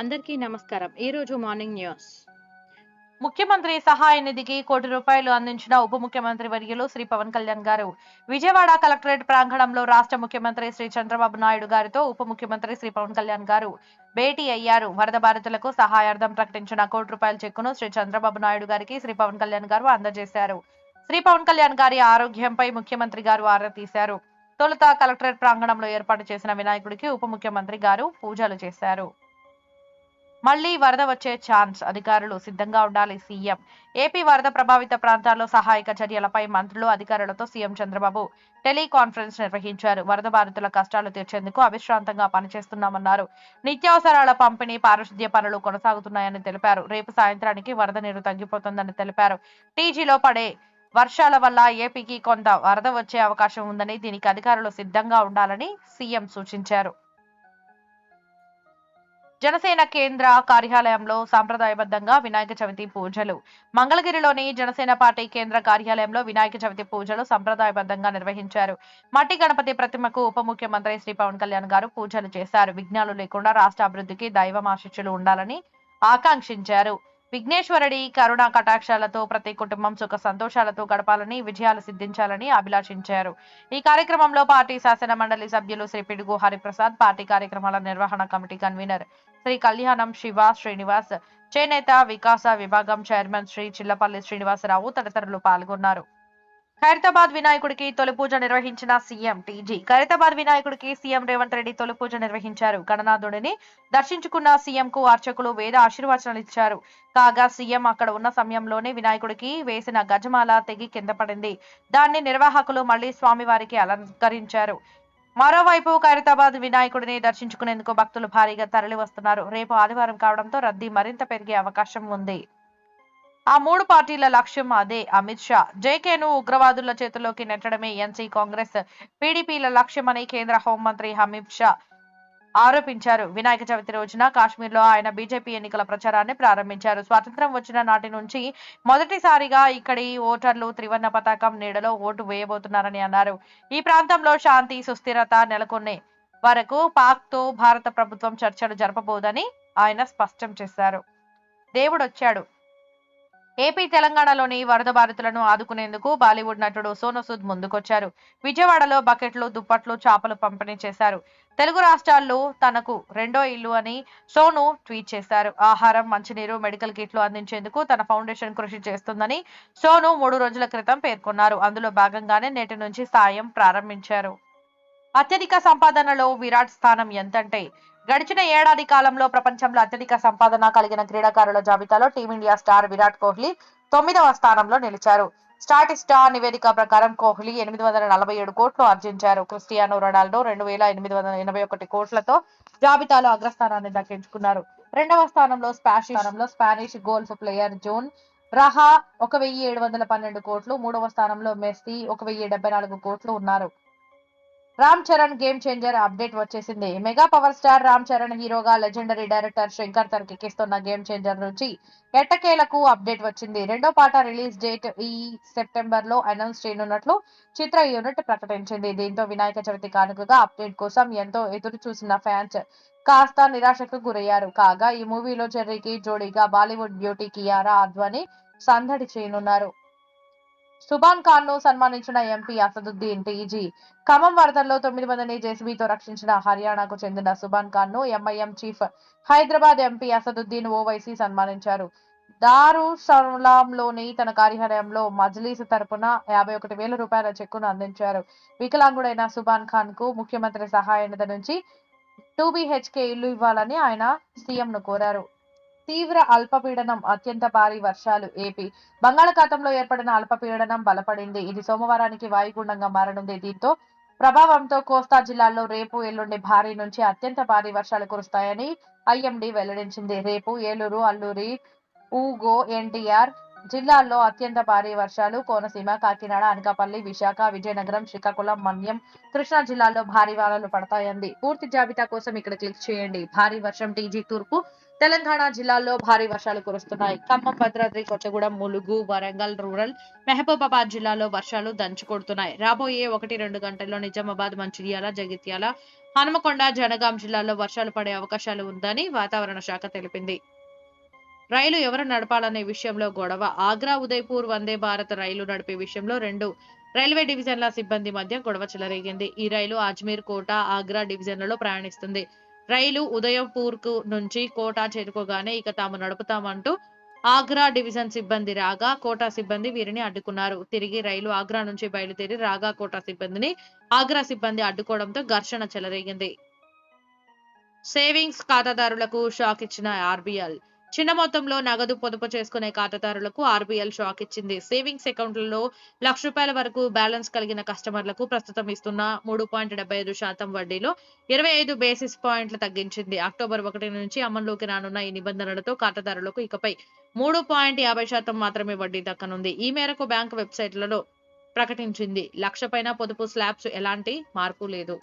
అందరికీ నమస్కారం. ఈరోజు మార్నింగ్ న్యూస్. ముఖ్యమంత్రి సహాయ నిధికి కోటి రూపాయలు అందించిన ఉప ముఖ్యమంత్రి వర్యులు శ్రీ పవన్ కళ్యాణ్ గారు. విజయవాడ కలెక్టరేట్ ప్రాంగణంలో రాష్ట్ర ముఖ్యమంత్రి శ్రీ చంద్రబాబు నాయుడు గారితో ఉప ముఖ్యమంత్రి శ్రీ పవన్ కళ్యాణ్ గారు భేటీ అయ్యారు. వరద బాధితులకు సహాయార్థం ప్రకటించిన కోటి రూపాయల చెక్కును శ్రీ చంద్రబాబు నాయుడు గారికి శ్రీ పవన్ కళ్యాణ్ గారు అందజేశారు. శ్రీ పవన్ కళ్యాణ్ గారి ఆరోగ్యంపై ముఖ్యమంత్రి గారు ఆరా తీశారు. తొలుత కలెక్టరేట్ ప్రాంగణంలో ఏర్పాటు చేసిన వినాయకుడికి ఉప ముఖ్యమంత్రి గారు పూజలు చేశారు. మళ్ళీ వరద వచ్చే ఛాన్స్ అధికారులు సిద్ధంగా ఉండాలి సీఎం. ఏపీ వరద ప్రభావిత ప్రాంతాల్లో సహాయక చర్యలపై మంత్రులు అధికారులతో సీఎం చంద్రబాబు టెలికాన్ఫరెన్స్ నిర్వహించారు. వరద బాధితుల కష్టాలు తీర్చేందుకు అవిశ్రాంతంగా పనిచేస్తున్నామన్నారు. నిత్యావసరాల పంపిణీ పారిశుద్ధ్య పనులు కొనసాగుతున్నాయని తెలిపారు. రేపు సాయంత్రానికి వరద నీరు తగ్గిపోతుందని తెలిపారు. టీజీలో పడే వర్షాల వల్ల ఏపీకి కొంత వరద వచ్చే అవకాశం ఉందని దీనికి అధికారులు సిద్ధంగా ఉండాలని సీఎం సూచించారు. జనసేన కేంద్ర కార్యాలయంలో సాంప్రదాయబద్ధంగా వినాయక చవితి పూజలు. మంగళగిరిలోని జనసేన పార్టీ కేంద్ర కార్యాలయంలో వినాయక చవితి పూజలు సంప్రదాయబద్ధంగా నిర్వహించారు. మట్టి గణపతి ప్రతిమకు ఉప ముఖ్యమంత్రి శ్రీ పవన్ కళ్యాణ్ గారు పూజలు చేశారు. విఘ్నాలు లేకుండా రాష్ట్ర అభివృద్ధికి దైవం ఆశిస్సులు ఉండాలని ఆకాంక్షించారు. విఘ్నేశ్వరుడి కరుణా కటాక్షాలతో ప్రతి కుటుంబం సుఖ సంతోషాలతో గడపాలని విజయాలు సిద్ధించాలని అభిలాషించారు. ఈ కార్యక్రమంలో పార్టీ శాసన మండలి సభ్యులు శ్రీ పిడుగు హరిప్రసాద్ పార్టీ కార్యక్రమాల నిర్వహణ కమిటీ కన్వీనర్ శ్రీ కళ్యాణం శివ శ్రీనివాస్ చేనేత వికాస విభాగం చైర్మన్ శ్రీ చిల్లపల్లి శ్రీనివాసరావు తదితరులు పాల్గొన్నారు. ఖైరతాబాద్ వినాయకుడికి తొలి పూజ నిర్వహించిన సీఎం టీజీ. ఖైరతాబాద్ వినాయకుడికి సీఎం రేవంత్ రెడ్డి తొలి పూజ నిర్వహించారు. గణనాథుడిని దర్శించుకున్న సీఎం కు అర్చకులు వేద ఆశీర్వచనాలు ఇచ్చారు. కాగా సీఎం అక్కడ ఉన్న సమయంలోనే వినాయకుడికి వేసిన గజమాల తెగి కింద పడింది. దాన్ని నిర్వాహకులు మళ్ళీ స్వామివారికి అలంకరించారు. మరోవైపు ఖైరతాబాద్ వినాయకుడిని దర్శించుకునేందుకు భక్తులు భారీగా తరలి వస్తున్నారు రేపు ఆదివారం కావడంతో రద్దీ మరింత పెరిగే అవకాశం ఉంది. ఆ మూడు పార్టీల లక్ష్యం అదే అమిత్ షా. జేకేను ఉగ్రవాదుల చేతుల్లోకి నెట్టడమే ఎన్సీ కాంగ్రెస్ పీడీపీల లక్ష్యమని కేంద్ర హోంమంత్రి అమిత్ షా ఆరోపించారు. వినాయక చవితి రోజున కాశ్మీర్లో ఆయన బీజేపీ ఎన్నికల ప్రచారాన్ని ప్రారంభించారు. స్వాతంత్రం వచ్చిన నాటి నుంచి మొదటిసారిగా ఇక్కడి ఓటర్లు త్రివర్ణ పతాకం నీడలో ఓటు వేయబోతున్నారని అన్నారు. ఈ ప్రాంతంలో శాంతి సుస్థిరత నెలకొనే వరకు పాక్తో భారత ప్రభుత్వం చర్చలు జరపబోదని ఆయన స్పష్టం చేశారు. దేవుడొచ్చాడు. ఏపీ తెలంగాణలోని వరద బాధితులను ఆదుకునేందుకు బాలీవుడ్ నటుడు సోను సూద్ ముందుకొచ్చారు. విజయవాడలో బకెట్లు దుప్పట్లు చాపలు పంపిణీ చేశారు. తెలుగు రాష్ట్రాల్లో తనకు రెండో ఇల్లు అని సోను ట్వీట్ చేశారు. ఆహారం మంచినీరు మెడికల్ కిట్లు అందించేందుకు తన ఫౌండేషన్ కృషి చేస్తుందని సోను మూడు రోజుల క్రితం పేర్కొన్నారు. అందులో భాగంగానే నేటి నుంచి సాయం ప్రారంభించారు. అత్యధిక సంపాదనలో విరాట్ స్థానం ఎంతంటే గడిచిన ఏడాది కాలంలో ప్రపంచంలో అత్యధిక సంపాదన కలిగిన క్రీడాకారుల జాబితాలో టీమిండియా స్టార్ విరాట్ కోహ్లీ తొమ్మిదవ స్థానంలో నిలిచారు. స్టాటిస్టా నివేదిక ప్రకారం కోహ్లీ ఎనిమిది వందల నలభై ఏడు కోట్లు ఆర్జించారు. క్రిస్టియానో రొనాల్డో రెండు వేల ఎనిమిది వందల ఎనభై ఒకటి కోట్లతో జాబితాలో అగ్రస్థానాన్ని దక్కించుకున్నారు. రెండవ స్థానంలో స్పాషి స్థానంలో Spanish golf player Jon Rahm ఒక వెయ్యి ఏడు వందల పన్నెండు కోట్లు మూడవ స్థానంలో మెస్సీ ఒక వెయ్యి డెబ్బై నాలుగు కోట్లు ఉన్నారు. Ram Charan game changer update వచ్చేసింది. Mega power star Ram Charan హీరోగా లెజెండరీ డైరెక్టర్ శంకర్ తెరకెక్కిస్తున్న గేమ్ చేంజర్ నుంచి ఎట్టకేలకు అప్డేట్ వచ్చింది. రెండో పాట రిలీజ్ డేట్ ఈ సెప్టెంబర్లో అనౌన్స్ చేయనున్నట్లు చిత్ర యూనిట్ ప్రకటించింది. దీంతో వినాయక చవితి కానుకగా అప్డేట్ కోసం ఎంతో ఎదురు చూసిన ఫ్యాన్స్ కాస్త నిరాశకు గురయ్యారు. కాగా ఈ మూవీలో చెర్రీకి జోడీగా బాలీవుడ్ బ్యూటీ కియారా అద్వానీ సందడి చేయనున్నారు. సుబాన్ ఖాన్ను సన్మానించిన ఎంపీ అసదుద్దీన్ టీజీ. ఖమ్మం వరదల్లో తొమ్మిది మందిని జేసీబీతో రక్షించిన హర్యానాకు చెందిన Subhan ఖాన్ను MIM chief Hyderabad MP Asaduddin Owaisi సన్మానించారు. దారు సలాంలోని తన కార్యాలయంలో మజ్లీస్ తరపున యాభై ఒకటి వేల రూపాయల చెక్కును అందించారు. వికలాంగుడైన సుబాన్ ఖాన్కు ముఖ్యమంత్రి సహాయ నిధి నుంచి టూ బిహెచ్కే ఇల్లు ఇవ్వాలని ఆయన సీఎం ను కోరారు. తీవ్ర అల్పపీడనం అత్యంత భారీ వర్షాలు ఏపీ. బంగాళాఖాతంలో ఏర్పడిన అల్పపీడనం బలపడింది. ఇది సోమవారానికి వాయుగుండంగా మారనుంది. దీంతో ప్రభావంతో కోస్తా జిల్లాల్లో రేపు ఎల్లుండి భారీ నుంచి అత్యంత భారీ వర్షాలు కురుస్తాయని ఐఎండీ వెల్లడించింది. రేపు ఏలూరు అల్లూరి ఊగో ఎన్టీఆర్ జిల్లాల్లో అత్యంత భారీ వర్షాలు కోనసీమ కాకినాడ అనకాపల్లి విశాఖ విజయనగరం శ్రీకాకుళం మన్యం కృష్ణా జిల్లాల్లో భారీ వానలు పడతాయంది పూర్తి జాబితా కోసం ఇక్కడ క్లిక్ చేయండి. భారీ వర్షం టీజీ తూర్పు తెలంగాణ జిల్లాల్లో భారీ వర్షాలు కురుస్తున్నాయి. ఖమ్మం భద్రాద్రి కొత్తగూడెం ములుగు వరంగల్ రూరల్ మెహబూబాబాద్ జిల్లాలో వర్షాలు దంచుకొడుతున్నాయి. రాబోయే ఒకటి రెండు గంటల్లో నిజామాబాద్ మంచిర్యాల జగిత్యాల హనుమకొండ జనగాం జిల్లాల్లో వర్షాలు పడే అవకాశాలు ఉందని వాతావరణ శాఖ తెలిపింది. రైలు ఎవరు నడపాలనే విషయంలో గొడవ. ఆగ్రా ఉదయ్పూర్ వందే భారత్ రైలు నడిపే విషయంలో రెండు రైల్వే డివిజన్ల సిబ్బంది మధ్య గొడవ చెలరేగింది. ఈ రైలు అజ్మీర్ కోట ఆగ్రా డివిజన్లలో ప్రయాణిస్తుంది. రైలు ఉదయపూర్కు నుంచి కోట చేరుకోగానే ఇక తాము నడుపుతామంటూ ఆగ్రా డివిజన్ సిబ్బంది రాగా కోటా సిబ్బంది వీరిని అడ్డుకున్నారు. తిరిగి రైలు ఆగ్రా నుంచి బయలుదేరి రాగా కోటా సిబ్బందిని ఆగ్రా సిబ్బంది అడ్డుకోవడంతో ఘర్షణ చెలరేగింది. సేవింగ్స్ ఖాతాదారులకు షాక్ ఇచ్చిన ఆర్బీఎల్ చిన్న మొత్తంలో నగదు పొదుపు చేసుకునే ఖాతాదారులకు ఆర్బీఎల్ షాక్ ఇచ్చింది. సేవింగ్స్ అకౌంట్లలో లక్ష రూపాయల వరకు బ్యాలెన్స్ కలిగిన కస్టమర్లకు ప్రస్తుతం ఇస్తున్న మూడు పాయింట్ డెబ్బై ఐదు శాతం వడ్డీలో ఇరవై ఐదు బేసిస్ పాయింట్లు తగ్గించింది. అక్టోబర్ ఒకటి నుంచి అమల్లోకి రానున్న ఈ నిబంధనలతో ఖాతాదారులకు ఇకపై మూడు పాయింట్ యాభై శాతం మాత్రమే వడ్డీ దక్కనుంది. ఈ మేరకు బ్యాంకు వెబ్సైట్లలో ప్రకటించింది. లక్ష పైన పొదుపు స్లాబ్స్ ఎలాంటి మార్పు లేదు.